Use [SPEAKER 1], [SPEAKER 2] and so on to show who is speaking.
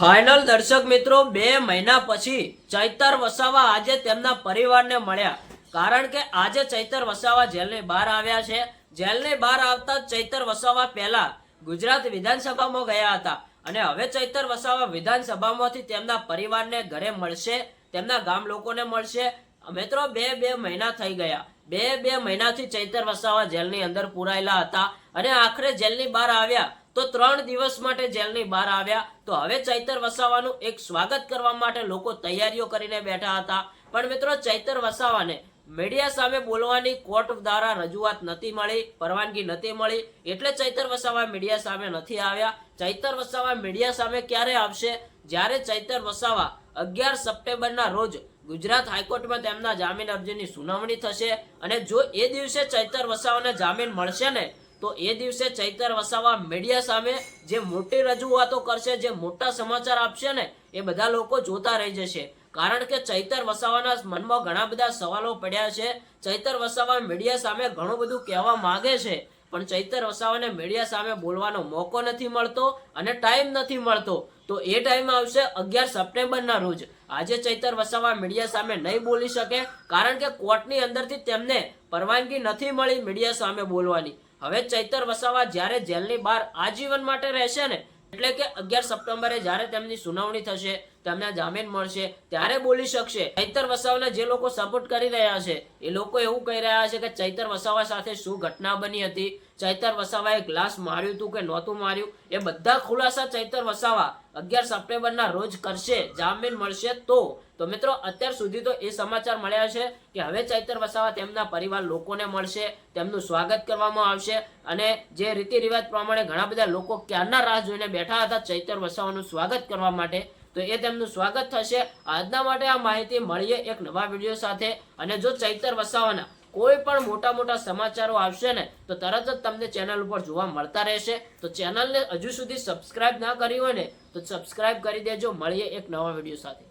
[SPEAKER 1] Final દર્શક મિત્રો બે મહિના પછી ચૈતર વસાવા આજે તેમના પરિવારને મળ્યા. કારણ કે આજે ચૈતર વસાવા જેલની બહાર આવ્યા છે. જેલની બહાર આવતા ચૈતર વસાવા પહેલા ગુજરાત વિધાનસભામાં ગયા હતા. અને હવે ચૈતર વસાવા વિધાનસભામાંથી તેમના પરિવારને ઘરે મળશે, તેમના ગામ લોકોને મળશે. મિત્રો, બે બે મહિના થઈ ગયા. બે બે મહિનાથી ચૈતર વસાવા જેલની અંદર પુરાયેલા હતા. અને આખરે જેલની બહાર આવ્યા. તો ત્રણ દિવસ માટે જેલની બહાર આવ્યા. તો હવે ચૈતર વસાવાનું એક સ્વાગત કરવા માટે લોકો તૈયારીઓ કરીને બેઠા હતા. પણ મિત્રો, ચૈતર વસાવાને મીડિયા સામે બોલવાની કોર્ટ દ્વારા રજૂઆત નથી મળી, પરવાનગી નથી મળી. એટલે ચૈતર વસાવા મીડિયા સામે નથી આવ્યા. ચૈતર વસાવા મીડિયા સામે ક્યારે આવશે? જ્યારે ચૈતર વસાવા અગિયાર સપ્ટેમ્બરના રોજ ગુજરાત હાઈકોર્ટમાં તેમના જામીન અરજીની સુનાવણી થશે. અને જો એ દિવસે ચૈતર વસાવાને જામીન મળશે ને તો એ દિવસે ચૈતર વસાવા મીડિયા સામે જે મોટી રજૂઆતો કરશે, જે મોટા સમાચાર આપશે ને, એ બધા લોકો જોતા રહી જશે. કારણ કે ચૈતર વસાવાના મનમાં ઘણા બધા સવાલો પડ્યા છે. ચૈતર વસાવા મીડિયા સામે ઘણું બધું કહેવા માગે છે, પણ ચૈતર વસાવાને મીડિયા સામે બોલવાનો મોકો નથી મળતો અને ટાઈમ નથી મળતો. તો એ ટાઈમ આવશે અગિયાર સપ્ટેમ્બરના રોજ. આજે ચૈતર વસાવા મીડિયા સામે નહીં બોલી શકે, કારણ કે કોર્ટની અંદરથી તેમને પરવાનગી નથી મળી મીડિયા સામે બોલવાની. હવે ચૈતર વસાવા જ્યારે જેલની બહાર આજીવન માટે રહેશે ને, એટલે કે અગિયાર સપ્ટેમ્બરે જ્યારે તેમની સુનાવણી થશે તેમને જામીન મળશે, ત્યારે બોલી શકશે. ચૈતર વસાવાને જે લોકો સપોર્ટ કરી રહ્યા છે, એ લોકો એવું કહી રહ્યા છે કે ચૈતર વસાવા સાથે શું ઘટના બની હતી? ચૈતર વસાવાએ ગ્લાસ માર્યું હતું કે નહોતું માર્યું? એ બધા ખુલાસા ચૈતર વસાવા અગિયાર સપ્ટેમ્બરના રોજ કરશે, જામીન મળશે તો. તો મિત્રો, અત્યાર સુધી તો એ સમાચાર મળ્યા છે કે હવે ચૈતર વસાવા તેમના પરિવાર લોકોને મળશે, તેમનું સ્વાગત કરવામાં આવશે અને જે રીતિ રિવાજ પ્રમાણે ઘણા બધા લોકો ક્યારના રાહ જોઈને બેઠા હતા ચૈતર વસાવાનું સ્વાગત કરવા માટે તો એ તેમનું સ્વાગત થશે. આજના માટે આ માહિતી મળીએ એક નવા વીડિયો સાથે. અને જો ચૈતર વસાવાના કોઈ પણ મોટા મોટા સમાચારો આવશે ને, તો તરત જ તમને ચેનલ ઉપર જોવા મળતા રહેશે. તો ચેનલને હજુ સુધી સબસ્ક્રાઇબ ના કરી હોય ને, તો સબસ્ક્રાઇબ કરી દેજો. મળીએ એક નવા વીડિયો સાથે.